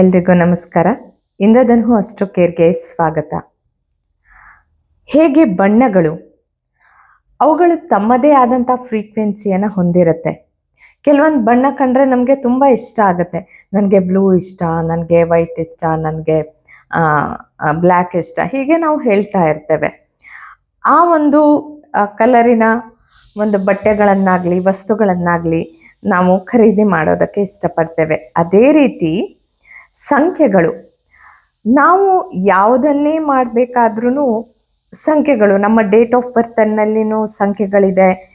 ಎಲ್ರಿಗೂ ನಮಸ್ಕಾರ. ಇಂದ್ರಧನು ಅಷ್ಟು ಕೇರ್ಗೆ ಸ್ವಾಗತ. ಹೇಗೆ ಬಣ್ಣಗಳು? ಅವುಗಳು ತಮ್ಮದೇ ಆದಂಥ ಫ್ರೀಕ್ವೆನ್ಸಿಯನ್ನು ಹೊಂದಿರುತ್ತೆ. ಕೆಲವೊಂದು ಬಣ್ಣ ಕಂಡ್ರೆ ನಮಗೆ ತುಂಬ ಇಷ್ಟ ಆಗುತ್ತೆ. ನನಗೆ ಬ್ಲೂ ಇಷ್ಟ, ನನಗೆ ವೈಟ್ ಇಷ್ಟ, ನನಗೆ ಬ್ಲ್ಯಾಕ್ ಇಷ್ಟ, ಹೀಗೆ ನಾವು ಹೇಳ್ತಾ ಇರ್ತೇವೆ. ಆ ಒಂದು ಕಲರಿನ ಒಂದು ಬಟ್ಟೆಗಳನ್ನಾಗಲಿ, ವಸ್ತುಗಳನ್ನಾಗಲಿ ನಾವು ಖರೀದಿ ಮಾಡೋದಕ್ಕೆ ಇಷ್ಟಪಡ್ತೇವೆ. ಅದೇ ರೀತಿ ಸಂಖ್ಯೆಗಳು. ನಾವು ಯಾವುದನ್ನೇ ಮಾಡಬೇಕಾದ್ರೂ ಸಂಖ್ಯೆಗಳು, ನಮ್ಮ ಡೇಟ್ ಆಫ್ ಬರ್ತ್ನಲ್ಲಿನೂ ಸಂಖ್ಯೆಗಳಿದೆ.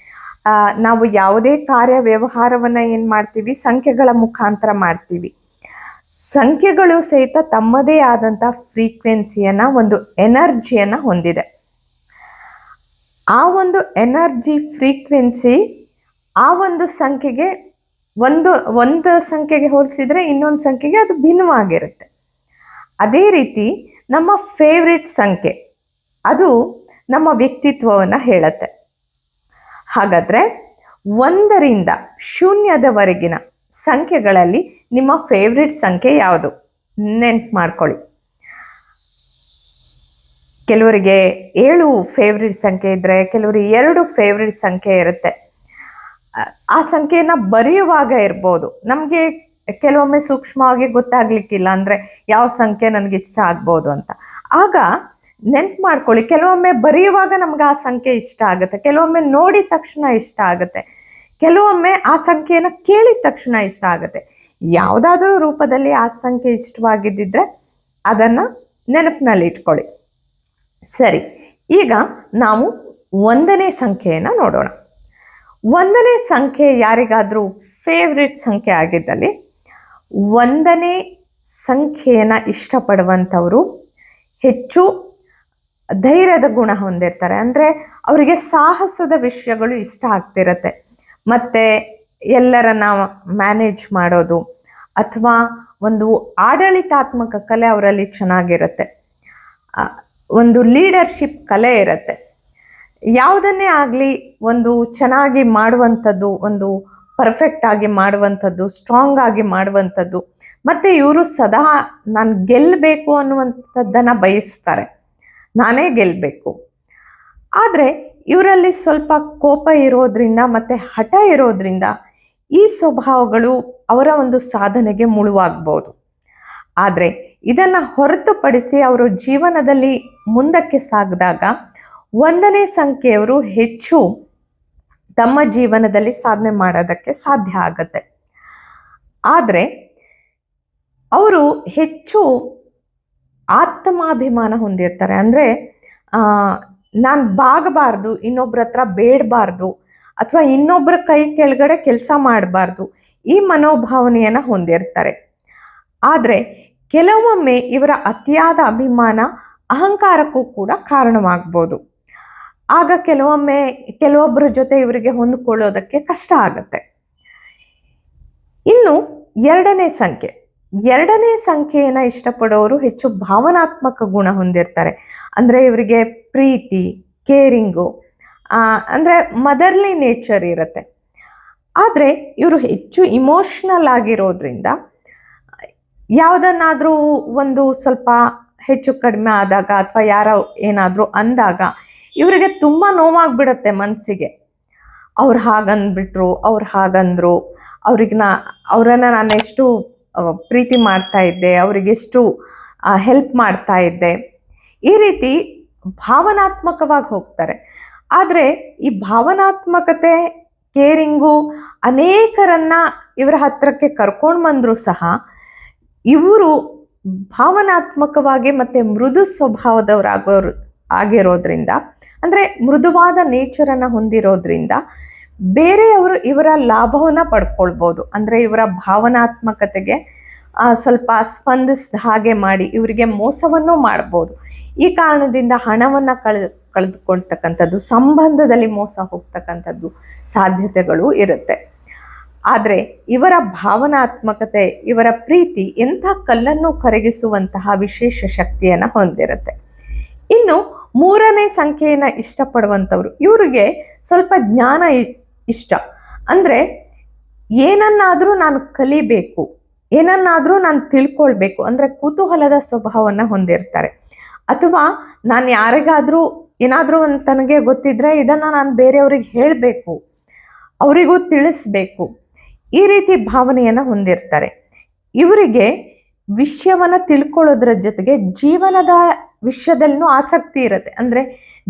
ನಾವು ಯಾವುದೇ ಕಾರ್ಯ ವ್ಯವಹಾರವನ್ನು ಏನು ಮಾಡ್ತೀವಿ? ಸಂಖ್ಯೆಗಳ ಮುಖಾಂತರ ಮಾಡ್ತೀವಿ. ಸಂಖ್ಯೆಗಳು ಸಹಿತ ತಮ್ಮದೇ ಆದಂಥ ಫ್ರೀಕ್ವೆನ್ಸಿಯನ್ನು ಒಂದು ಎನರ್ಜಿಯನ್ನು ಹೊಂದಿದೆ. ಆ ಒಂದು ಎನರ್ಜಿ ಫ್ರೀಕ್ವೆನ್ಸಿ ಆ ಒಂದು ಸಂಖ್ಯೆಗೆ ಒಂದು ಒಂದು ಸಂಖ್ಯೆಗೆ ಹೋಲಿಸಿದರೆ ಇನ್ನೊಂದು ಸಂಖ್ಯೆಗೆ ಅದು ಭಿನ್ನವಾಗಿರುತ್ತೆ. ಅದೇ ರೀತಿ ನಮ್ಮ ಫೇವ್ರೆಟ್ ಸಂಖ್ಯೆ, ಅದು ನಮ್ಮ ವ್ಯಕ್ತಿತ್ವವನ್ನು ಹೇಳುತ್ತೆ. ಹಾಗಾದರೆ ಒಂದರಿಂದ ಶೂನ್ಯದವರೆಗಿನ ಸಂಖ್ಯೆಗಳಲ್ಲಿ ನಿಮ್ಮ ಫೇವ್ರೆಟ್ ಸಂಖ್ಯೆ ಯಾವುದು? ನೆನ್ಪು ಮಾಡ್ಕೊಳ್ಳಿ. ಕೆಲವರಿಗೆ ಏಳು ಫೇವ್ರೆಟ್ ಸಂಖ್ಯೆ ಇದ್ದರೆ ಕೆಲವರಿಗೆ ಎರಡು ಫೇವ್ರೆಟ್ ಸಂಖ್ಯೆ ಇರುತ್ತೆ. ಆ- ಸಂಖ್ಯೆಯನ್ನ ಸಂಖ್ಯೆನ ಬರೆಯುವಾಗ ಇರ್ಬೋದು. ನಮಗೆ ಕೆಲವೊಮ್ಮೆ ಸೂಕ್ಷ್ಮವಾಗಿ ಗೊತ್ತಾಗ್ಲಿಕ್ಕಿಲ್ಲ ಅಂದರೆ ಯಾವ ಸಂಖ್ಯೆ ನನಗೆ ಇಷ್ಟ ಆಗ್ಬೋದು ಅಂತ. ಆಗ ನೆನ್ಪು ಮಾಡ್ಕೊಳ್ಳಿ, ಕೆಲವೊಮ್ಮೆ ಬರೆಯುವಾಗ ನಮ್ಗೆ ಆ ಸಂಖ್ಯೆ ಇಷ್ಟ ಆಗುತ್ತೆ, ಕೆಲವೊಮ್ಮೆ ನೋಡಿದ ತಕ್ಷಣ ಇಷ್ಟ ಆಗುತ್ತೆ, ಕೆಲವೊಮ್ಮೆ ಆ ಸಂಖ್ಯೆನ ಕೇಳಿದ ತಕ್ಷಣ ಇಷ್ಟ ಆಗುತ್ತೆ. ಯಾವುದಾದ್ರೂ ರೂಪದಲ್ಲಿ ಆ ಸಂಖ್ಯೆ ಇಷ್ಟವಾಗಿದ್ದಿದ್ರೆ ಅದನ್ನು ನೆನಪಿನಲ್ಲಿ ಇಟ್ಕೊಳ್ಳಿ. ಸರಿ, ಈಗ ನಾವು ಒಂದನೇ ಸಂಖ್ಯೆಯನ್ನು ನೋಡೋಣ. ಒಂದನೇ ಸಂಖ್ಯೆ ಯಾರಿಗಾದರೂ ಫೇವ್ರೆಟ್ ಸಂಖ್ಯೆ ಆಗಿದ್ದಲ್ಲಿ, ಒಂದನೇ ಸಂಖ್ಯೆಯನ್ನು ಇಷ್ಟಪಡುವಂಥವರು ಹೆಚ್ಚು ಧೈರ್ಯದ ಗುಣ ಹೊಂದಿರ್ತಾರೆ. ಅಂದರೆ ಅವರಿಗೆ ಸಾಹಸದ ವಿಷಯಗಳು ಇಷ್ಟ ಆಗ್ತಿರತ್ತೆ. ಮತ್ತು ಎಲ್ಲರನ್ನ ಮ್ಯಾನೇಜ್ ಮಾಡೋದು ಅಥವಾ ಒಂದು ಆಡಳಿತಾತ್ಮಕ ಕಲೆ ಅವರಲ್ಲಿ ಚೆನ್ನಾಗಿರುತ್ತೆ. ಒಂದು ಲೀಡರ್ಶಿಪ್ ಕಲೆ ಇರುತ್ತೆ. ಯಾವುದನ್ನೇ ಆಗಲಿ ಒಂದು ಚೆನ್ನಾಗಿ ಮಾಡುವಂಥದ್ದು, ಒಂದು ಪರ್ಫೆಕ್ಟ್ ಆಗಿ ಮಾಡುವಂಥದ್ದು ಸ್ಟ್ರಾಂಗ್ ಆಗಿ ಮಾಡುವಂಥದ್ದು, ಮತ್ತು ಇವರು ಸದಾ ನಾನು ಗೆಲ್ಲಬೇಕು ಅನ್ನುವಂಥದ್ದನ್ನು ಬಯಸ್ತಾರೆ. ನಾನೇ ಗೆಲ್ಲಬೇಕು ಆದರೆ ಇವರಲ್ಲಿ ಸ್ವಲ್ಪ ಕೋಪ ಇರೋದ್ರಿಂದ ಮತ್ತು ಹಠ ಇರೋದ್ರಿಂದ ಈ ಸ್ವಭಾವಗಳು ಅವರ ಒಂದು ಸಾಧನೆಗೆ ಮುಳುವಾಗ್ಬೋದು. ಆದರೆ ಇದನ್ನು ಹೊರತುಪಡಿಸಿ ಅವರು ಜೀವನದಲ್ಲಿ ಮುಂದಕ್ಕೆ ಸಾಗಿದಾಗ ಒಂದನೇ ಸಂಖ್ಯೆಯವರು ಹೆಚ್ಚು ತಮ್ಮ ಜೀವನದಲ್ಲಿ ಸಾಧನೆ ಮಾಡೋದಕ್ಕೆ ಸಾಧ್ಯ ಆಗತ್ತೆ. ಆದರೆ ಅವರು ಹೆಚ್ಚು ಆತ್ಮಾಭಿಮಾನ ಹೊಂದಿರ್ತಾರೆ. ಅಂದರೆ ನಾನು ಬಾಗಬಾರ್ದು, ಇನ್ನೊಬ್ರ ಹತ್ರ ಬೇಡಬಾರ್ದು, ಅಥವಾ ಇನ್ನೊಬ್ಬರ ಕೈ ಕೆಳಗಡೆ ಕೆಲಸ ಮಾಡಬಾರ್ದು, ಈ ಮನೋಭಾವನೆಯನ್ನು ಹೊಂದಿರ್ತಾರೆ. ಆದರೆ, ಕೆಲವೊಮ್ಮೆ ಇವರ ಅತಿಯಾದ ಅಭಿಮಾನ ಅಹಂಕಾರಕ್ಕೂ ಕೂಡ ಕಾರಣವಾಗ್ಬೋದು. ಆಗ ಕೆಲವೊಮ್ಮೆ ಕೆಲವೊಬ್ಬರ ಜೊತೆ ಇವರಿಗೆ ಹೊಂದಿಕೊಳ್ಳೋದಕ್ಕೆ ಕಷ್ಟ ಆಗುತ್ತೆ. ಇನ್ನು ಎರಡನೇ ಸಂಖ್ಯೆ. ಎರಡನೇ ಸಂಖ್ಯೆಯನ್ನು ಇಷ್ಟಪಡೋರು ಹೆಚ್ಚು ಭಾವನಾತ್ಮಕ ಗುಣ ಹೊಂದಿರ್ತಾರೆ. ಅಂದರೆ ಇವರಿಗೆ ಪ್ರೀತಿ, ಕೇರಿಂಗು ಅಂದರೆ ಮದರ್ಲಿ ನೇಚರ್ ಇರುತ್ತೆ. ಆದರೆ ಇವರು ಹೆಚ್ಚು ಇಮೋಷ್ನಲ್ ಆಗಿರೋದ್ರಿಂದ ಯಾವುದನ್ನಾದರೂ ಒಂದು ಸ್ವಲ್ಪ ಹೆಚ್ಚು ಕಡಿಮೆ ಆದಾಗ ಅಥವಾ ಯಾರೋ ಏನಾದರೂ ಅಂದಾಗ ಇವರಿಗೆ ತುಂಬ ನೋವಾಗ್ಬಿಡತ್ತೆ ಮನಸ್ಸಿಗೆ ಅವ್ರು ಹಾಗಂದ್ಬಿಟ್ರು, ಅವ್ರು ಹಾಗಂದ್ರು, ಅವ್ರಿಗೆ ನಾ, ಅವರನ್ನು ನಾನು ಎಷ್ಟು ಪ್ರೀತಿ ಮಾಡ್ತಾ ಇದ್ದೆ ಅವರಿಗೆಷ್ಟು ಹೆಲ್ಪ್ ಮಾಡ್ತಾ ಇದ್ದೆ. ಈ ರೀತಿ ಭಾವನಾತ್ಮಕವಾಗಿ ಹೋಗ್ತಾರೆ. ಆದರೆ ಈ ಭಾವನಾತ್ಮಕತೆ ಕೇರಿಂಗು ಅನೇಕರನ್ನ ಇವರ ಹತ್ರಕ್ಕೆ ಕರ್ಕೊಂಡು ಬಂದರೂ ಸಹ ಇವರು ಭಾವನಾತ್ಮಕವಾಗಿ ಮತ್ತು ಮೃದು ಸ್ವಭಾವದವರಾಗೋರು ಆಗಿರೋದ್ರಿಂದ, ಅಂದರೆ ಮೃದುವಾದ ನೇಚರನ್ನು ಹೊಂದಿರೋದ್ರಿಂದ ಬೇರೆಯವರು ಇವರ ಲಾಭವನ್ನು ಪಡ್ಕೊಳ್ಬೋದು. ಅಂದರೆ ಇವರ ಭಾವನಾತ್ಮಕತೆಗೆ ಸ್ವಲ್ಪ ಸ್ಪಂದಿಸಿದ ಹಾಗೆ ಮಾಡಿ ಇವರಿಗೆ ಮೋಸವನ್ನು ಮಾಡ್ಬೋದು. ಈ ಕಾರಣದಿಂದ ಹಣವನ್ನು ಕಳೆ, ಕಳೆದುಕೊಳ್ತಕ್ಕಂಥದ್ದು, ಸಂಬಂಧದಲ್ಲಿ ಮೋಸ ಹೋಗ್ತಕ್ಕಂಥದ್ದು ಸಾಧ್ಯತೆಗಳು ಇರುತ್ತೆ. ಆದರೆ ಇವರ ಭಾವನಾತ್ಮಕತೆ, ಇವರ ಪ್ರೀತಿ ಎಂಥ ಕಲ್ಲನ್ನು ಕರಗಿಸುವಂತಹ ವಿಶೇಷ ಶಕ್ತಿಯನ್ನು ಹೊಂದಿರುತ್ತೆ. ಇನ್ನು ಮೂರನೇ ಸಂಖ್ಯೆಯನ್ನು ಇಷ್ಟಪಡುವಂಥವ್ರು, ಇವರಿಗೆ ಸ್ವಲ್ಪ ಜ್ಞಾನ ಇಷ್ಟ. ಅಂದರೆ ಏನನ್ನಾದರೂ ನಾನು ಕಲಿಬೇಕು, ಏನನ್ನಾದರೂ ನಾನು ತಿಳ್ಕೊಳ್ಬೇಕು, ಅಂದರೆ ಕುತೂಹಲದ ಸ್ವಭಾವವನ್ನು ಹೊಂದಿರ್ತಾರೆ. ಅಥವಾ ನಾನು ಯಾರಿಗಾದರೂ ಏನಾದರೂ ಒಂದು ತನಗೆ ಗೊತ್ತಿದ್ರೆ ಇದನ್ನು ನಾನು ಬೇರೆಯವ್ರಿಗೆ ಹೇಳಬೇಕು, ಅವರಿಗೂ ತಿಳಿಸ್ಬೇಕು, ಈ ರೀತಿ ಭಾವನೆಯನ್ನು ಹೊಂದಿರ್ತಾರೆ. ಇವರಿಗೆ ವಿಷಯವನ್ನು ತಿಳ್ಕೊಳ್ಳೋದ್ರ ಜೊತೆಗೆ ಜೀವನದ ವಿಷಯದಲ್ಲೂ ಆಸಕ್ತಿ ಇರುತ್ತೆ. ಅಂದರೆ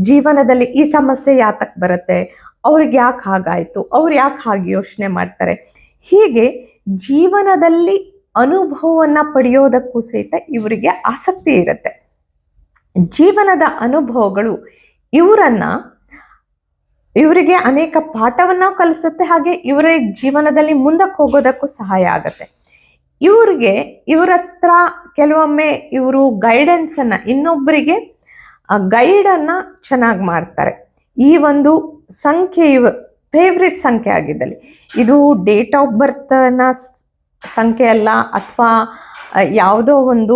ಜೀವನದಲ್ಲಿ ಈ ಸಮಸ್ಯೆ ಯಾತಕ್ಕೆ ಬರುತ್ತೆ? ಅವ್ರಿಗೆ ಯಾಕೆ ಹಾಗಾಯಿತು? ಅವ್ರು ಯಾಕೆ ಹಾಗೆ ಯೋಚನೆ ಮಾಡ್ತಾರೆ? ಹೀಗೆ ಜೀವನದಲ್ಲಿ ಅನುಭವವನ್ನು ಪಡೆಯೋದಕ್ಕೂ ಸಹಿತ ಇವರಿಗೆ ಆಸಕ್ತಿ ಇರುತ್ತೆ. ಜೀವನದ ಅನುಭವಗಳು ಇವರನ್ನ, ಇವರಿಗೆ ಅನೇಕ ಪಾಠವನ್ನ ಕಲಿಸುತ್ತೆ, ಹಾಗೆ ಇವರ ಜೀವನದಲ್ಲಿ ಮುಂದಕ್ಕೆ ಹೋಗೋದಕ್ಕೂ ಸಹಾಯ ಆಗುತ್ತೆ. ಇವರಿಗೆ ಇವರತ್ರ ಕೆಲವೊಮ್ಮೆ ಇವರು ಗೈಡೆನ್ಸನ್ನು ಇನ್ನೊಬ್ಬರಿಗೆ ಗೈಡನ್ನು ಚೆನ್ನಾಗಿ ಮಾಡ್ತಾರೆ. ಈ ಒಂದು ಸಂಖ್ಯೆ ಇವ ಫೇವ್ರೆಟ್ ಸಂಖ್ಯೆ ಆಗಿದ್ದಲ್ಲಿ. ಇದು ಡೇಟ್ ಆಫ್ ಬರ್ತ್ನ ಸಂಖ್ಯೆ ಅಲ್ಲ, ಅಥವಾ ಯಾವುದೋ ಒಂದು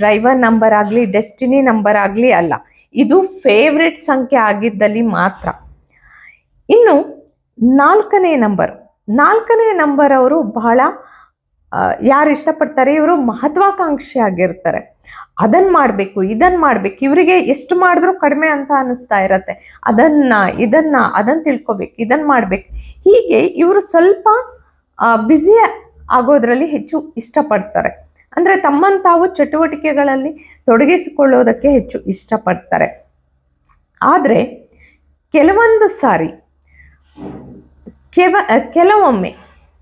ಡ್ರೈವರ್ ನಂಬರ್ ಆಗಲಿ ಡೆಸ್ಟಿನಿ ನಂಬರ್ ಆಗಲಿ ಅಲ್ಲ. ಇದು ಫೇವ್ರೆಟ್ ಸಂಖ್ಯೆ ಆಗಿದ್ದಲ್ಲಿ ಮಾತ್ರ. ಇನ್ನು ನಾಲ್ಕನೇ ನಂಬರ್ ನಾಲ್ಕನೇ ನಂಬರ್ ಅವರು ಬಹಳ ಯಾರು ಇಷ್ಟಪಡ್ತಾರೆ? ಇವರು ಮಹತ್ವಾಕಾಂಕ್ಷಿ ಆಗಿರ್ತಾರೆ. ಅದನ್ನು ಮಾಡಬೇಕು ಇದನ್ನು ಮಾಡಬೇಕು. ಇವರಿಗೆ ಎಷ್ಟು ಮಾಡಿದ್ರೂ ಕಡಿಮೆ ಅಂತ ಅನ್ನಿಸ್ತಾ ಇರತ್ತೆ. ಅದನ್ನು, ಇದನ್ನು ಅದನ್ನು ತಿಳ್ಕೊಬೇಕು ಇದನ್ನು ಮಾಡಬೇಕು. ಹೀಗೆ ಇವರು ಸ್ವಲ್ಪ ಬ್ಯುಸಿ ಆಗೋದ್ರಲ್ಲಿ ಹೆಚ್ಚು ಇಷ್ಟಪಡ್ತಾರೆ. ಅಂದರೆ ತಮ್ಮನ್ನು ತಾವು ಚಟುವಟಿಕೆಗಳಲ್ಲಿ ತೊಡಗಿಸಿಕೊಳ್ಳೋದಕ್ಕೆ ಹೆಚ್ಚು ಇಷ್ಟಪಡ್ತಾರೆ. ಆದರೆ, ಕೆಲವೊಂದು ಸಾರಿ ಕೆಲವೊಮ್ಮೆ,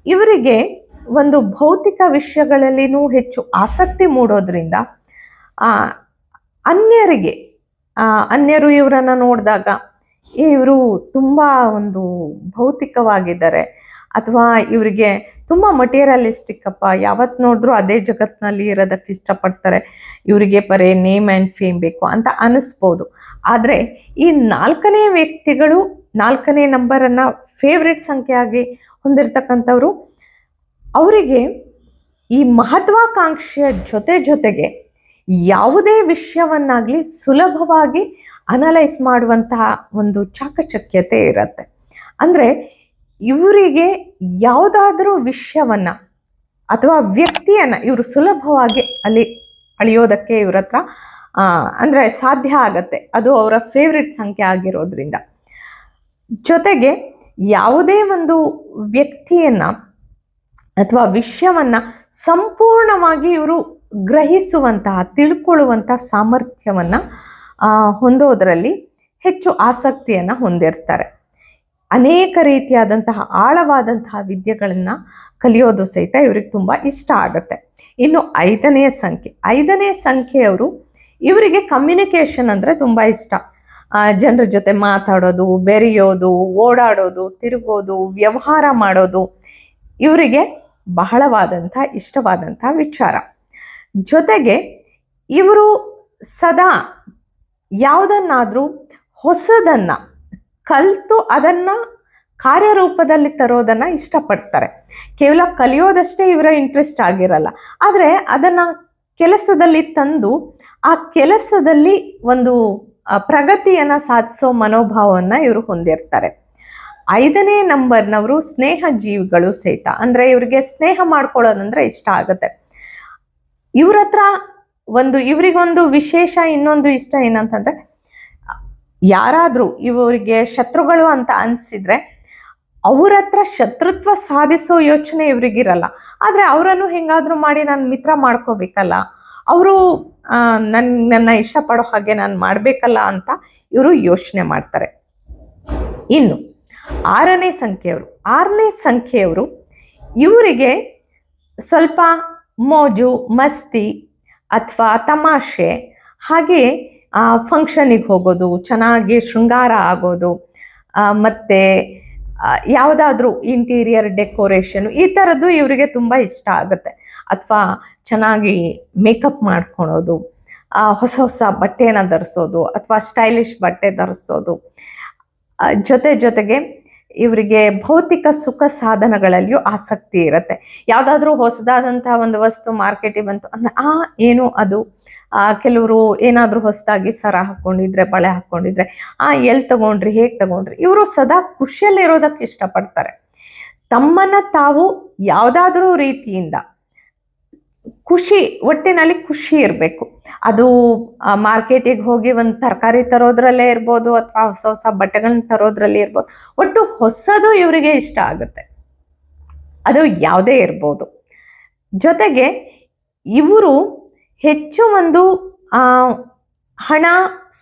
ಇವರಿಗೆ ಒಂದು ಭೌತಿಕ ವಿಷಯಗಳಲ್ಲಿನೂ ಹೆಚ್ಚು ಆಸಕ್ತಿ ಮೂಡೋದ್ರಿಂದ ಅನ್ಯರಿಗೆ ಅನ್ಯರು ಇವರನ್ನು ನೋಡಿದಾಗ ಇವರು ತುಂಬ ಒಂದು ಭೌತಿಕವಾಗಿದ್ದಾರೆ. ಅಥವಾ ಇವರಿಗೆ ತುಂಬ ಮಟೀರಿಯಲಿಸ್ಟಿಕ್ ಅಪ್ಪ ಯಾವತ್ತು ನೋಡಿದ್ರೂ ಅದೇ ಜಗತ್ತಿನಲ್ಲಿ ಇರೋದಕ್ಕೆ ಇಷ್ಟಪಡ್ತಾರೆ. ಇವರಿಗೆ ಬರೇ ನೇಮ್ ಆ್ಯಂಡ್ ಫೇಮ್ ಬೇಕು ಅಂತ ಅನ್ನಿಸ್ಬೋದು ಆದರೆ ಈ ನಾಲ್ಕನೇ ವ್ಯಕ್ತಿಗಳು ನಾಲ್ಕನೇ ನಂಬರನ್ನು ಫೇವ್ರೆಟ್ ಸಂಖ್ಯೆಯಾಗಿ ಹೊಂದಿರತಕ್ಕಂಥವ್ರು ಅವರಿಗೆ ಈ ಮಹತ್ವಾಕಾಂಕ್ಷೆಯ ಜೊತೆ ಜೊತೆಗೆ ಯಾವುದೇ ವಿಷಯವನ್ನಾಗಲಿ ಸುಲಭವಾಗಿ ಅನಲೈಸ್ ಮಾಡುವಂತಹ ಒಂದು ಚಾಕಚಕ್ಯತೆ ಇರುತ್ತೆ. ಅಂದರೆ ಇವರಿಗೆ ಯಾವುದಾದ್ರೂ ವಿಷಯವನ್ನು ಅಥವಾ ವ್ಯಕ್ತಿಯನ್ನು ಇವರು ಸುಲಭವಾಗಿ ಅಲ್ಲಿ ಅಳಿಯೋದಕ್ಕೆ ಇವ್ರ ಹತ್ರ ಅಂದರೆ ಸಾಧ್ಯ ಆಗತ್ತೆ. ಅದು ಅವರ ಫೇವ್ರೆಟ್ ಸಂಖ್ಯೆ ಆಗಿರೋದ್ರಿಂದ. ಜೊತೆಗೆ ಯಾವುದೇ ಒಂದು ವ್ಯಕ್ತಿಯನ್ನು ಅಥವಾ ವಿಷಯವನ್ನು ಸಂಪೂರ್ಣವಾಗಿ ಇವರು ಗ್ರಹಿಸುವಂತಹ ತಿಳ್ಕೊಳ್ಳುವಂಥ ಸಾಮರ್ಥ್ಯವನ್ನು ಹೊಂದೋದರಲ್ಲಿ ಹೆಚ್ಚು ಆಸಕ್ತಿಯನ್ನು ಹೊಂದಿರ್ತಾರೆ. ಅನೇಕ ರೀತಿಯಾದಂತಹ ಆಳವಾದಂತಹ ವಿದ್ಯೆಗಳನ್ನು ಕಲಿಯೋದು ಸಹಿತ ಇವ್ರಿಗೆ ತುಂಬ ಇಷ್ಟ ಆಗುತ್ತೆ. ಇನ್ನು ಐದನೆಯ ಸಂಖ್ಯೆ. ಐದನೇ ಸಂಖ್ಯೆಯವರು ಇವರಿಗೆ ಕಮ್ಯುನಿಕೇಷನ್ ಅಂದರೆ ತುಂಬ ಇಷ್ಟ. ಜನರ ಜೊತೆ ಮಾತಾಡೋದು, ಬೆರೆಯೋದು, ಓಡಾಡೋದು, ತಿರುಗೋದು, ವ್ಯವಹಾರ ಮಾಡೋದು. ಇವರಿಗೆ ಬಹಳವಾದಂಥ ಇಷ್ಟವಾದಂಥ ವಿಚಾರ. ಜೊತೆಗೆ ಇವರು ಸದಾ ಯಾವುದನ್ನಾದರೂ ಹೊಸದನ್ನು, ಕಲಿತು ಅದನ್ನು ಕಾರ್ಯರೂಪದಲ್ಲಿ ತರೋದನ್ನು ಇಷ್ಟಪಡ್ತಾರೆ. ಕೇವಲ ಕಲಿಯೋದಷ್ಟೇ ಇವರ ಇಂಟ್ರೆಸ್ಟ್ ಆಗಿರಲ್ಲ. ಆದರೆ ಅದನ್ನು ಕೆಲಸದಲ್ಲಿ ತಂದು, ಆ ಕೆಲಸದಲ್ಲಿ ಒಂದು ಪ್ರಗತಿಯನ್ನು ಸಾಧಿಸೋ ಮನೋಭಾವವನ್ನು ಇವರು ಹೊಂದಿರ್ತಾರೆ. ಐದನೇ ನಂಬರ್ನವರು ಸ್ನೇಹ ಜೀವಿಗಳು ಸಹಿತ. ಅಂದ್ರೆ ಇವರಿಗೆ ಸ್ನೇಹ ಮಾಡ್ಕೊಳ್ಳೋದಂದ್ರೆ ಇಷ್ಟ ಆಗುತ್ತೆ. ಇವ್ರ ಹತ್ರ ಒಂದು, ಇವರಿಗೊಂದು ವಿಶೇಷ ಇನ್ನೊಂದು ಇಷ್ಟ ಏನಂತಂದ್ರೆ, ಯಾರಾದರೂ ಇವರಿಗೆ ಶತ್ರುಗಳು ಅಂತ ಅನ್ಸಿದ್ರೆ, ಅವ್ರ ಹತ್ರ ಶತ್ರುತ್ವ ಸಾಧಿಸೋ ಯೋಚನೆ ಇವ್ರಿಗಿರಲ್ಲ. ಆದರೆ ಅವರನ್ನು ಹೆಂಗಾದ್ರೂ ಮಾಡಿ ನಾನು ಮಿತ್ರ ಮಾಡ್ಕೋಬೇಕಲ್ಲ. ಅವರು ನನ್, ನನ್ನ ಇಷ್ಟಪಡೋ ಹಾಗೆ ನಾನು ಮಾಡಬೇಕಲ್ಲ ಅಂತ ಇವರು ಯೋಚನೆ ಮಾಡ್ತಾರೆ. ಇನ್ನು ಆರನೇ ಸಂಖ್ಯೆಯವರು ಆರನೇ ಸಂಖ್ಯೆಯವರು ಇವರಿಗೆ ಸ್ವಲ್ಪ ಮೋಜು, ಮಸ್ತಿ ಅಥವಾ ತಮಾಷೆ, ಹಾಗೆ ಫಂಕ್ಷನಿಗೆ ಹೋಗೋದು, ಚೆನ್ನಾಗಿ ಶೃಂಗಾರ ಆಗೋದು ಮತ್ತು ಯಾವುದಾದ್ರೂ ಇಂಟೀರಿಯರ್ ಡೆಕೋರೇಷನ್ ಈ ಥರದ್ದು ಇವರಿಗೆ ತುಂಬ ಇಷ್ಟ ಆಗುತ್ತೆ. ಅಥವಾ ಚೆನ್ನಾಗಿ ಮೇಕಪ್ ಮಾಡ್ಕೊಳೋದು ಹೊಸ ಹೊಸ ಬಟ್ಟೆನ ಧರಿಸೋದು, ಅಥವಾ ಸ್ಟೈಲಿಶ್ ಬಟ್ಟೆ ಧರಿಸೋದು. ಜೊತೆ ಜೊತೆಗೆ ಇವರಿಗೆ ಭೌತಿಕ ಸುಖ ಸಾಧನಗಳಲ್ಲಿಯೂ ಆಸಕ್ತಿ ಇರುತ್ತೆ. ಯಾವುದಾದ್ರೂ ಹೊಸದಾದಂತಹ ಒಂದು ವಸ್ತು ಮಾರ್ಕೆಟಿಗೆ ಬಂತು ಅಂದ್ರೆ ಆ ಏನು ಅದು? ಆ, ಕೆಲವರು ಏನಾದರೂ ಹೊಸದಾಗಿ ಸರ ಹಾಕೊಂಡಿದ್ರೆ ಬಳೆ ಹಾಕ್ಕೊಂಡಿದ್ರೆ ಆ ಎಲ್ಲಿ ತಗೊಂಡ್ರಿ ಹೇಗೆ ತಗೊಂಡ್ರಿ ಇವರು ಸದಾ ಖುಷಿಯಲ್ಲಿರೋದಕ್ಕೆ ಇಷ್ಟಪಡ್ತಾರೆ. ತಮ್ಮನ್ನ ತಾವು ಯಾವುದಾದ್ರೂ ರೀತಿಯಿಂದ ಖುಷಿ ಒಟ್ಟಿನಲ್ಲಿ ಖುಷಿ ಇರಬೇಕು. ಅದು ಮಾರ್ಕೆಟಿಗೆ ಹೋಗಿ ಒಂದು ತರಕಾರಿ ತರೋದ್ರಲ್ಲೇ ಇರ್ಬೋದು ಅಥವಾ ಹೊಸ ಹೊಸ ಬಟ್ಟೆಗಳನ್ನ ತರೋದ್ರಲ್ಲಿ ಇರ್ಬೋದು. ಒಟ್ಟು ಹೊಸದು ಇವರಿಗೆ ಇಷ್ಟ ಆಗುತ್ತೆ. ಅದು ಯಾವುದೇ ಇರ್ಬೋದು. ಜೊತೆಗೆ ಇವರು ಹೆಚ್ಚು ಒಂದು ಹಣ,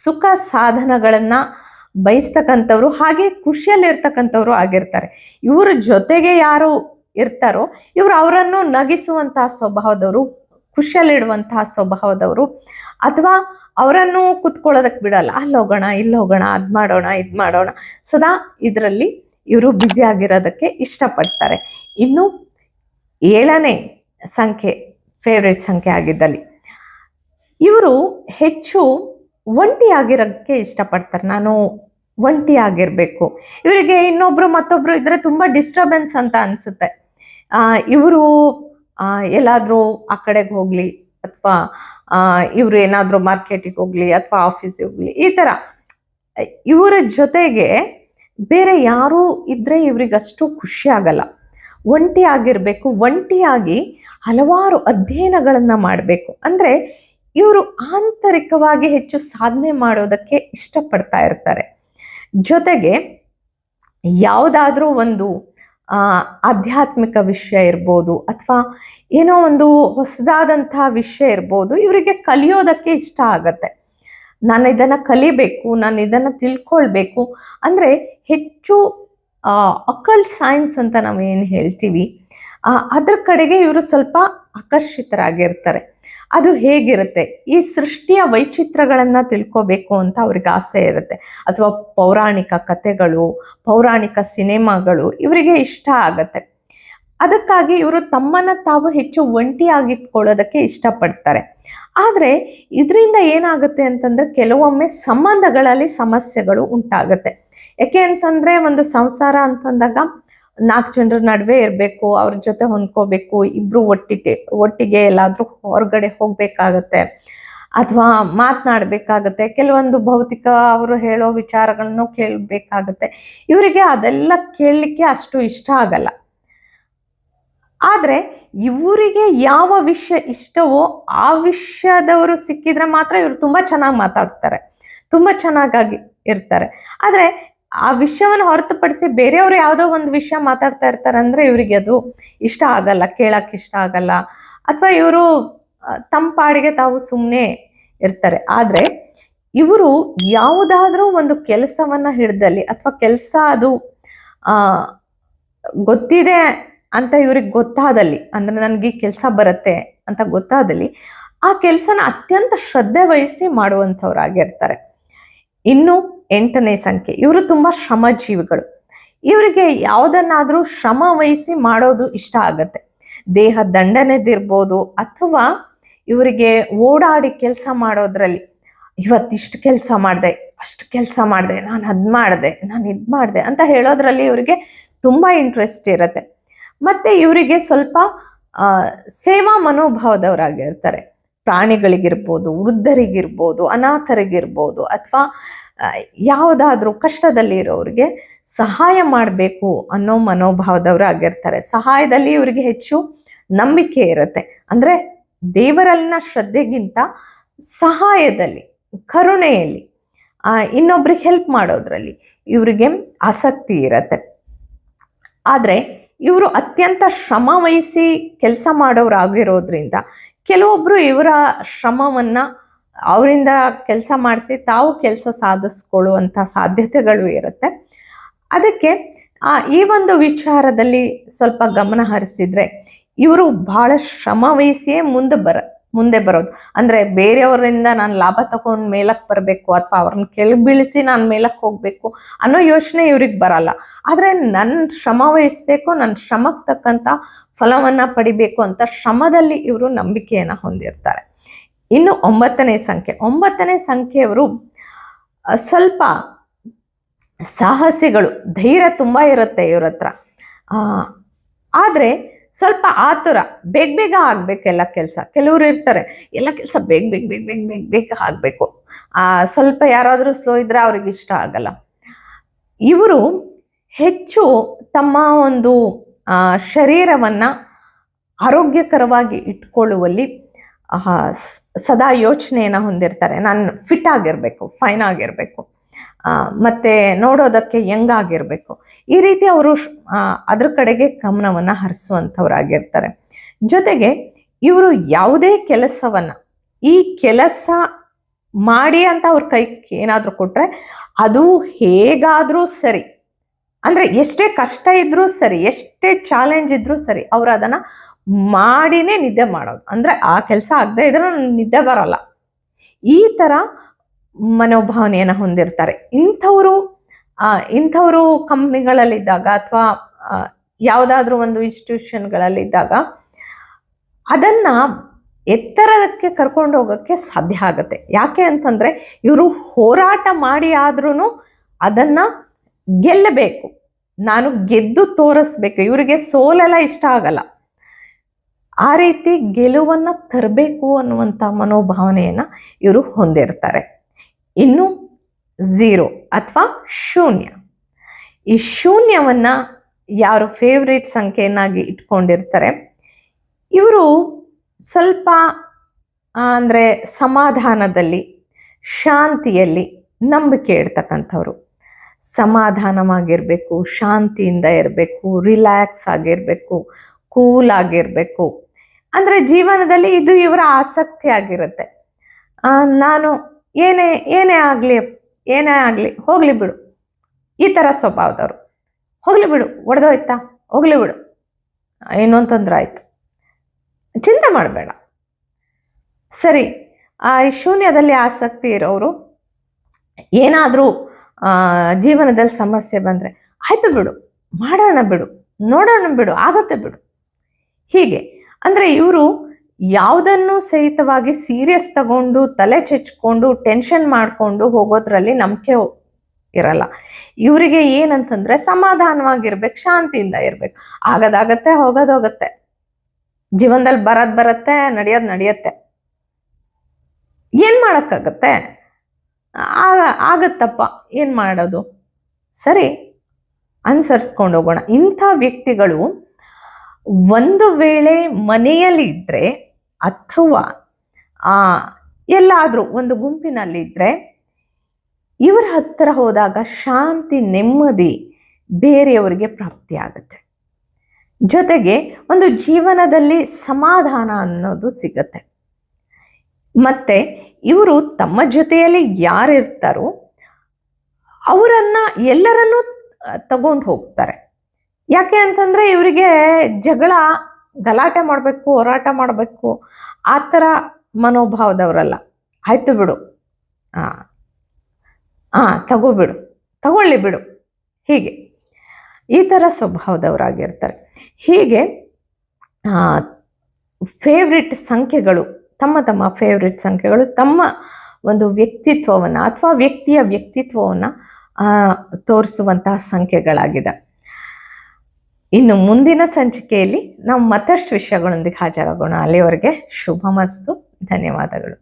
ಸುಖ ಸಾಧನಗಳನ್ನು ಬಯಸ್ತಕ್ಕಂಥವ್ರು ಹಾಗೆ ಖುಷಿಯಲ್ಲಿರ್ತಕ್ಕಂಥವ್ರು ಆಗಿರ್ತಾರೆ. ಇವರ ಜೊತೆಗೆ ಯಾರು ಇರ್ತಾರೋ ಇವರು ಅವರನ್ನು ನಗಿಸುವಂತಹ ಸ್ವಭಾವದವರು ಖುಷಿಯಲ್ಲಿಡುವಂತಹ ಸ್ವಭಾವದವರು. ಅಥವಾ ಅವರನ್ನು ಕುತ್ಕೊಳ್ಳೋದಕ್ಕೆ ಬಿಡಲ್ಲ. ಅಲ್ಲಿ ಹೋಗೋಣ, ಇಲ್ಲಿ ಹೋಗೋಣ, ಅದ್ ಮಾಡೋಣ, ಇದು ಮಾಡೋಣ. ಸದಾ ಇದರಲ್ಲಿ ಇವರು ಬ್ಯುಸಿ ಆಗಿರೋದಕ್ಕೆ ಇಷ್ಟಪಡ್ತಾರೆ. ಇನ್ನು ಏಳನೇ ಸಂಖ್ಯೆ ಫೇವ್ರೆಟ್ ಸಂಖ್ಯೆ ಆಗಿದ್ದಲ್ಲಿ. ಇವರು ಹೆಚ್ಚು ಒಂಟಿಯಾಗಿರೋಕ್ಕೆ ಇಷ್ಟಪಡ್ತಾರೆ. ನಾನು ಒಂಟಿಯಾಗಿರಬೇಕು ಇವರಿಗೆ ಇನ್ನೊಬ್ರು ಮತ್ತೊಬ್ರು ಇದ್ರೆ ತುಂಬಾ ಡಿಸ್ಟರ್ಬೆನ್ಸ್ ಅಂತ ಅನ್ಸುತ್ತೆ. ಇವರು ಎಲ್ಲಾದ್ರೂ ಆ ಕಡೆಗೆ ಹೋಗ್ಲಿ ಅಥವಾ ಇವರು ಏನಾದರೂ ಮಾರ್ಕೆಟಿಗೆ ಹೋಗ್ಲಿ ಅಥವಾ ಆಫೀಸಿಗೆ ಹೋಗ್ಲಿ, ಈ ತರ. ಇವರ ಜೊತೆಗೆ ಬೇರೆ ಯಾರು ಇದ್ರೆ ಇವ್ರಿಗಷ್ಟು ಖುಷಿ ಆಗಲ್ಲ. ಒಂಟಿ ಆಗಿರ್ಬೇಕು ಒಂಟಿಯಾಗಿ ಹಲವಾರು ಅಧ್ಯಯನಗಳನ್ನು ಮಾಡಬೇಕು. ಅಂದ್ರೆ ಇವರು ಆಂತರಿಕವಾಗಿ ಹೆಚ್ಚು ಸಾಧನೆ ಮಾಡೋದಕ್ಕೆ ಇಷ್ಟಪಡ್ತಾ ಇರ್ತಾರೆ. ಜೊತೆಗೆ ಯಾವುದಾದ್ರೂ ಒಂದು ಆಧ್ಯಾತ್ಮಿಕ ವಿಷಯ ಇರ್ಬೋದು ಅಥವಾ ಏನೋ ಒಂದು ಹೊಸದಾದಂಥ ವಿಷಯ ಇರ್ಬೋದು, ಇವರಿಗೆ ಕಲಿಯೋದಕ್ಕೆ ಇಷ್ಟ ಆಗತ್ತೆ. ನಾನು ಇದನ್ನು ಕಲಿಬೇಕು, ನಾನು ಇದನ್ನು ತಿಳ್ಕೊಳ್ಬೇಕು. ಅಂದರೆ ಹೆಚ್ಚು ಅಕಲ್ ಸೈನ್ಸ್ ಅಂತ ನಾವು ಏನು ಹೇಳ್ತೀವಿ ಅದರ ಕಡೆಗೆ ಇವರು ಸ್ವಲ್ಪ ಆಕರ್ಷಿತರಾಗಿರ್ತಾರೆ. ಅದು ಹೇಗಿರುತ್ತೆ? ಈ ಸೃಷ್ಟಿಯ ವೈಚಿತ್ರಗಳನ್ನ ತಿಳ್ಕೋಬೇಕು ಅಂತ ಅವ್ರಿಗೆ ಆಸೆ ಇರುತ್ತೆ. ಅಥವಾ ಪೌರಾಣಿಕ ಕಥೆಗಳು, ಪೌರಾಣಿಕ ಸಿನಿಮಾಗಳು ಇವರಿಗೆ ಇಷ್ಟ ಆಗತ್ತೆ. ಅದಕ್ಕಾಗಿ ಇವರು ತಮ್ಮನ್ನ ತಾವು ಹೆಚ್ಚು ಒಂಟಿಯಾಗಿಟ್ಕೊಳ್ಳೋದಕ್ಕೆ ಇಷ್ಟಪಡ್ತಾರೆ. ಆದರೆ ಇದರಿಂದ ಏನಾಗುತ್ತೆ ಅಂತಂದ್ರೆ ಕೆಲವೊಮ್ಮೆ ಸಂಬಂಧಗಳಲ್ಲಿ ಸಮಸ್ಯೆಗಳು ಉಂಟಾಗುತ್ತೆ. ಯಾಕೆ ಅಂತಂದ್ರೆ ಒಂದು ಸಂಸಾರ ಅಂತಂದಾಗ ನಾಲ್ಕು ಜನರ ನಡುವೆ ಇರಬೇಕು, ಅವ್ರ ಜೊತೆ ಹೊಂದ್ಕೋಬೇಕು, ಇಬ್ರು ಒಟ್ಟಿಗೆ ಒಟ್ಟಿಗೆ ಎಲ್ಲಾದ್ರೂ ಹೊರಗಡೆ ಹೋಗ್ಬೇಕಾಗತ್ತೆ ಅಥವಾ ಮಾತನಾಡಬೇಕಾಗತ್ತೆ. ಕೆಲವೊಂದು ಭೌತಿಕ ಅವರು ಹೇಳೋ ವಿಚಾರಗಳನ್ನು ಕೇಳಬೇಕಾಗತ್ತೆ. ಇವರಿಗೆ ಅದೆಲ್ಲ ಕೇಳಲಿಕ್ಕೆ ಅಷ್ಟು ಇಷ್ಟ ಆಗಲ್ಲ. ಆದ್ರೆ ಇವರಿಗೆ ಯಾವ ವಿಷಯ ಇಷ್ಟವೋ ಆ ವಿಷಯದವರು ಸಿಕ್ಕಿದ್ರೆ ಮಾತ್ರ ಇವರು ತುಂಬಾ ಚೆನ್ನಾಗಿ ಮಾತಾಡ್ತಾರೆ. ತುಂಬಾ ಚೆನ್ನಾಗಾಗಿ ಇರ್ತಾರೆ. ಆದ್ರೆ ಆ ವಿಷಯವನ್ನು ಹೊರತುಪಡಿಸಿ ಬೇರೆಯವರು ಯಾವುದೋ ಒಂದು ವಿಷಯ ಮಾತಾಡ್ತಾ ಇರ್ತಾರೆ ಅಂದ್ರೆ ಇವರಿಗೆ ಅದು ಇಷ್ಟ ಆಗಲ್ಲ ಕೇಳಕ್ಕೆ ಇಷ್ಟ ಆಗಲ್ಲ. ಅಥವಾ ಇವರು ತಮ್ಮ ಪಾಡಿಗೆ ತಾವು ಸುಮ್ಮನೆ ಇರ್ತಾರೆ. ಆದರೆ ಇವರು ಯಾವುದಾದ್ರೂ ಒಂದು ಕೆಲಸವನ್ನ ಹಿಡ್ದಲ್ಲಿ ಅಥವಾ ಕೆಲಸ ಅದು ಗೊತ್ತಿದೆ ಅಂತ ಇವ್ರಿಗೆ ಗೊತ್ತಾದಲ್ಲಿ, ಅಂದ್ರೆ ನನಗೆ ಈ ಕೆಲಸ ಬರುತ್ತೆ ಅಂತ ಗೊತ್ತಾದಲ್ಲಿ, ಆ ಕೆಲಸನ ಅತ್ಯಂತ ಶ್ರದ್ಧೆ ವಹಿಸಿ ಮಾಡುವಂಥವ್ರಾಗಿರ್ತಾರೆ. ಇನ್ನು ಎಂಟನೇ ಸಂಖ್ಯೆ. ಇವರು ತುಂಬಾ ಶ್ರಮಜೀವಿಗಳು. ಇವರಿಗೆ ಯಾವುದನ್ನಾದ್ರೂ ಶ್ರಮ ವಹಿಸಿ ಮಾಡೋದು ಇಷ್ಟ ಆಗತ್ತೆ. ದೇಹ ದಂಡನೆದಿರ್ಬೋದು ಅಥವಾ ಇವರಿಗೆ ಓಡಾಡಿ ಕೆಲಸ ಮಾಡೋದ್ರಲ್ಲಿ, ಇವತ್ತಿಷ್ಟು ಕೆಲಸ ಮಾಡಿದೆ, ಅಷ್ಟು ಕೆಲಸ ಮಾಡಿದೆ, ನಾನು ಅದ್ ಮಾಡಿದೆ, ನಾನು ಇದ್ ಮಾಡಿದೆ ಅಂತ ಹೇಳೋದ್ರಲ್ಲಿ ಇವರಿಗೆ ತುಂಬಾ ಇಂಟ್ರೆಸ್ಟ್ ಇರುತ್ತೆ. ಮತ್ತೆ ಇವರಿಗೆ ಸ್ವಲ್ಪ ಸೇವಾ ಮನೋಭಾವದವರಾಗಿರ್ತಾರೆ. ಪ್ರಾಣಿಗಳಿಗಿರ್ಬೋದು, ವೃದ್ಧರಿಗಿರ್ಬೋದು, ಅನಾಥರಿಗಿರ್ಬೋದು, ಅಥವಾ ಯಾವುದಾದ್ರೂ ಕಷ್ಟದಲ್ಲಿ ಇರೋರಿಗೆ ಸಹಾಯ ಮಾಡಬೇಕು ಅನ್ನೋ ಮನೋಭಾವದವರು ಆಗಿರ್ತಾರೆ. ಸಹಾಯದಲ್ಲಿ ಇವರಿಗೆ ಹೆಚ್ಚು ನಂಬಿಕೆ ಇರುತ್ತೆ. ಅಂದರೆ ದೇವರಲ್ಲಿನ ಶ್ರದ್ಧೆಗಿಂತ ಸಹಾಯದಲ್ಲಿ, ಕರುಣೆಯಲ್ಲಿ ಇನ್ನೊಬ್ರಿಗೆ ಹೆಲ್ಪ್ ಮಾಡೋದ್ರಲ್ಲಿ ಇವರಿಗೆ ಆಸಕ್ತಿ ಇರತ್ತೆ. ಆದರೆ ಇವರು ಅತ್ಯಂತ ಶ್ರಮ ವಹಿಸಿ ಕೆಲಸ ಮಾಡೋರಾಗಿರೋದ್ರಿಂದ ಕೆಲವೊಬ್ಬರು ಇವರ ಶ್ರಮವನ್ನ ಅವರಿಂದ ಕೆಲಸ ಮಾಡಿಸಿ ತಾವು ಕೆಲಸ ಸಾಧಿಸ್ಕೊಳ್ಳುವಂಥ ಸಾಧ್ಯತೆಗಳು ಇರುತ್ತೆ. ಅದಕ್ಕೆ ಈ ಒಂದು ವಿಚಾರದಲ್ಲಿ ಸ್ವಲ್ಪ ಗಮನ ಹರಿಸಿದ್ರೆ, ಇವರು ಬಹಳ ಶ್ರಮ ವಹಿಸಿಯೇ ಮುಂದೆ ಬರ, ಮುಂದೆ ಬರೋದು. ಅಂದ್ರೆ ಬೇರೆಯವರಿಂದ ನಾನು ಲಾಭ ತಗೊಂಡು ಮೇಲಕ್ಕೆ ಬರಬೇಕು ಅಥವಾ ಅವ್ರನ್ನ ಕೆಳಗೆ ಬೀಳಿಸಿ ನಾನು ಮೇಲಕ್ಕೆ ಹೋಗಬೇಕು ಅನ್ನೋ ಯೋಚನೆ ಇವ್ರಿಗೆ ಬರಲ್ಲ. ಆದರೆ ನನ್ನ ಶ್ರಮ ವಹಿಸ್ಬೇಕು ನನ್ನ ಶ್ರಮಕ್ಕೆ ತಕ್ಕಂತ ಫಲವನ್ನ ಪಡಿಬೇಕು ಅಂತ ಶ್ರಮದಲ್ಲಿ ಇವರು ನಂಬಿಕೆಯನ್ನ ಹೊಂದಿರ್ತಾರೆ. ಇನ್ನು ಒಂಬತ್ತನೇ ಸಂಖ್ಯೆ. ಒಂಬತ್ತನೇ ಸಂಖ್ಯೆಯವರು ಸ್ವಲ್ಪ ಸಾಹಸಿಗಳು, ಧೈರ್ಯ ತುಂಬ ಇರುತ್ತೆ ಇವ್ರ ಹತ್ರ. ಆದರೆ ಸ್ವಲ್ಪ ಆತುರ, ಬೇಗ ಬೇಗ ಆಗಬೇಕು ಎಲ್ಲ ಕೆಲಸ. ಕೆಲವರು ಇರ್ತಾರೆ, ಎಲ್ಲ ಕೆಲಸ ಬೇಗ ಬೇಗ ಬೇಗ ಬೇಗ ಬೇಗ ಬೇಗ ಆಗಬೇಕು. ಸ್ವಲ್ಪ ಯಾರಾದರೂ ಸ್ಲೋ ಇದ್ದರೆ ಅವ್ರಿಗೆ ಇಷ್ಟ ಆಗಲ್ಲ. ಇವರು ಹೆಚ್ಚು ತಮ್ಮ ಒಂದು ಶರೀರವನ್ನು ಆರೋಗ್ಯಕರವಾಗಿ ಇಟ್ಕೊಳ್ಳುವಲ್ಲಿ ಸದಾ ಯೋಚನೆಯನ್ನು ಹೊಂದಿರ್ತಾರೆ. ನಾನು ಫಿಟ್ ಆಗಿರಬೇಕು ಫೈನ್ ಆಗಿರಬೇಕು. ಮತ್ತು ನೋಡೋದಕ್ಕೆ ಯಂಗ್ ಆಗಿರಬೇಕು. ಈ ರೀತಿ ಅವರು ಅದ್ರ ಕಡೆಗೆ ಗಮನವನ್ನು ಹರಿಸುವಂಥವ್ರಾಗಿರ್ತಾರೆ. ಜೊತೆಗೆ ಇವರು ಯಾವುದೇ ಕೆಲಸವನ್ನು, ಈ ಕೆಲಸ ಮಾಡಿ ಅಂತ ಅವ್ರ ಕೈ ಏನಾದರೂ ಕೊಟ್ಟರೆ ಅದು ಹೇಗಾದರೂ ಸರಿ. ಅಂದರೆ ಎಷ್ಟೇ ಕಷ್ಟ ಇದ್ರೂ ಸರಿ, ಎಷ್ಟೇ ಚಾಲೆಂಜ್ ಇದ್ರೂ ಸರಿ, ಅವರು ಅದನ್ನ ಮಾಡಿನೇ ನಿದ್ದೆ ಮಾಡೋದು. ಅಂದರೆ ಆ ಕೆಲಸ ಆಗದೆ ಇದ್ರೆ ನನಗೆ ನಿದ್ದೆ ಬರಲ್ಲ. ಈ ಥರ ಮನೋಭಾವನೆಯನ್ನು ಹೊಂದಿರ್ತಾರೆ. ಇಂಥವರು ಇಂಥವರು ಕಂಪ್ನಿಗಳಲ್ಲಿದ್ದಾಗ ಅಥವಾ ಯಾವುದಾದ್ರೂ ಒಂದು ಇನ್ಸ್ಟಿಟ್ಯೂಷನ್ಗಳಲ್ಲಿದ್ದಾಗ ಅದನ್ನು ಎತ್ತರಕ್ಕೆ ಕರ್ಕೊಂಡು ಹೋಗೋಕ್ಕೆ ಸಾಧ್ಯ ಆಗುತ್ತೆ. ಯಾಕೆ ಅಂತಂದರೆ ಇವರು ಹೋರಾಟ ಮಾಡಿ ಆದ್ರೂ ಅದನ್ನು ಗೆಲ್ಲಬೇಕು. ನಾನು ಗೆದ್ದು ತೋರಿಸ್ಬೇಕು. ಇವರಿಗೆ ಸೋಲೆಲ್ಲ ಇಷ್ಟ ಆಗಲ್ಲ. ಆ ರೀತಿ ಗೆಲುವನ್ನ ತರಬೇಕು ಅನ್ನುವಂಥ ಮನೋಭಾವನೆಯನ್ನು ಇವರು ಹೊಂದಿರ್ತಾರೆ. ಇನ್ನು ಝೀರೋ ಅಥವಾ ಶೂನ್ಯ. ಈ ಶೂನ್ಯವನ್ನು ಯಾರು ಫೇವ್ರೇಟ್ ಸಂಖ್ಯೆಯನ್ನಾಗಿ ಇಟ್ಕೊಂಡಿರ್ತಾರೆ, ಇವರು ಸ್ವಲ್ಪ ಅಂದರೆ ಸಮಾಧಾನದಲ್ಲಿ, ಶಾಂತಿಯಲ್ಲಿ ನಂಬಿಕೆ ಇಡ್ತಕ್ಕಂಥವ್ರು. ಸಮಾಧಾನವಾಗಿರಬೇಕು, ಶಾಂತಿಯಿಂದ ಇರಬೇಕು ರಿಲ್ಯಾಕ್ಸ್ ಆಗಿರಬೇಕು ಕೂಲ್ ಆಗಿರಬೇಕು. ಅಂದ್ರೆ ಜೀವನದಲ್ಲಿ ಇದು ಇವರ ಆಸಕ್ತಿ ಆಗಿರುತ್ತೆ. ನಾನು ಏನೇ ಏನೇ ಆಗಲಿ ಏನೇ ಆಗಲಿ, ಹೋಗ್ಲಿ ಬಿಡು. ಈ ಥರ ಸ್ವಭಾವದವರು. ಹೋಗ್ಲಿ ಬಿಡು, ಒಡೆದೋಯ್ತಾ? ಹೋಗ್ಲಿ ಬಿಡು. ಏನೋ ಅಂತಂದ್ರೆ ಆಯ್ತು. ಚಿಂತೆ ಮಾಡಬೇಡ. ಸರಿ, ಆ ಶೂನ್ಯದಲ್ಲಿ ಆಸಕ್ತಿ ಇರೋರು ಏನಾದರೂ ಜೀವನದಲ್ಲಿ ಸಮಸ್ಯೆ ಬಂದರೆ, ಆಯ್ತು ಬಿಡು, ಮಾಡೋಣ ಬಿಡು, ನೋಡೋಣ ಬಿಡು, ಆಗತ್ತೆ ಬಿಡು. ಹೀಗೆ. ಅಂದರೆ ಇವರು ಯಾವುದನ್ನು ಸಹಿತವಾಗಿ ಸೀರಿಯಸ್ ತಗೊಂಡು, ತಲೆ ಚೆಚ್ಕೊಂಡು ಟೆನ್ಷನ್ ಮಾಡಿಕೊಂಡು ಹೋಗೋದ್ರಲ್ಲಿ ನಂಬಿಕೆ ಇರಲ್ಲ. ಇವರಿಗೆ ಏನಂತಂದ್ರೆ ಸಮಾಧಾನವಾಗಿರ್ಬೇಕು, ಶಾಂತಿಯಿಂದ ಇರ್ಬೇಕು. ಆಗದಾಗತ್ತೆ, ಹೋಗೋದೋಗತ್ತೆ. ಜೀವನದಲ್ಲಿ ಬರೋದ್ ಬರತ್ತೆ, ನಡೆಯೋದು ನಡೆಯತ್ತೆ. ಏನ್ ಮಾಡಕ್ಕಾಗತ್ತೆ? ಆಗ ಆಗತ್ತಪ್ಪ, ಏನ್ ಮಾಡೋದು? ಸರಿ, ಅನುಸರಿಸ್ಕೊಂಡು ಹೋಗೋಣ. ಇಂಥ ವ್ಯಕ್ತಿಗಳು ಒಂದು ವೇಳೆ ಮನೆಯಲ್ಲಿ ಇದ್ರೆ ಅಥವಾ, ಆ, ಎಲ್ಲಾದ್ರೂ ಒಂದು ಗುಂಪಿನಲ್ಲಿದ್ದರೆ ಇವರ ಹತ್ತಿರ ಹೋದಾಗ ಶಾಂತಿ, ನೆಮ್ಮದಿ ಬೇರೆಯವರಿಗೆ ಪ್ರಾಪ್ತಿ ಆಗುತ್ತೆ. ಜೊತೆಗೆ ಒಂದು ಜೀವನದಲ್ಲಿ ಸಮಾಧಾನ ಅನ್ನೋದು ಸಿಗತ್ತೆ. ಮತ್ತೆ ಇವರು ತಮ್ಮ ಜೊತೆಯಲ್ಲಿ ಯಾರಿರ್ತಾರೋ, ಅವರನ್ನ ಎಲ್ಲರನ್ನೂ ತಗೊಂಡು ಹೋಗ್ತಾರೆ. ಯಾಕೆ ಅಂತಂದ್ರೆ ಇವರಿಗೆ ಜಗಳ, ಗಲಾಟೆ ಮಾಡಬೇಕು, ಹೋರಾಟ ಮಾಡಬೇಕು, ಆ ಥರ ಮನೋಭಾವದವರಲ್ಲ. ಆಯ್ತು ಬಿಡು. ಆ ಆ ತಗೋಬಿಡು ತಗೊಳ್ಳಿ ಬಿಡು. ಹೀಗೆ. ಈ ಥರ ಸ್ವಭಾವದವರಾಗಿರ್ತಾರೆ. ಹೀಗೆ ಫೇವ್ರೆಟ್ ಸಂಖ್ಯೆಗಳು, ತಮ್ಮ ತಮ್ಮ ಫೇವ್ರೆಟ್ ಸಂಖ್ಯೆಗಳು, ತಮ್ಮ ಒಂದು ವ್ಯಕ್ತಿತ್ವವನ್ನು ಅಥವಾ ವ್ಯಕ್ತಿಯ ವ್ಯಕ್ತಿತ್ವವನ್ನು ತೋರಿಸುವಂತಹ ಸಂಖ್ಯೆಗಳಾಗಿದೆ. ಇನ್ನು ಮುಂದಿನ ಸಂಚಿಕೆಯಲ್ಲಿ ನಾವು ಮತ್ತಷ್ಟು ವಿಷಯಗಳೊಂದಿಗೆ ಹಾಜರಾಗೋಣ. ಅಲ್ಲಿವರೆಗೆ ಶುಭ ಮಸ್ತು. ಧನ್ಯವಾದಗಳು.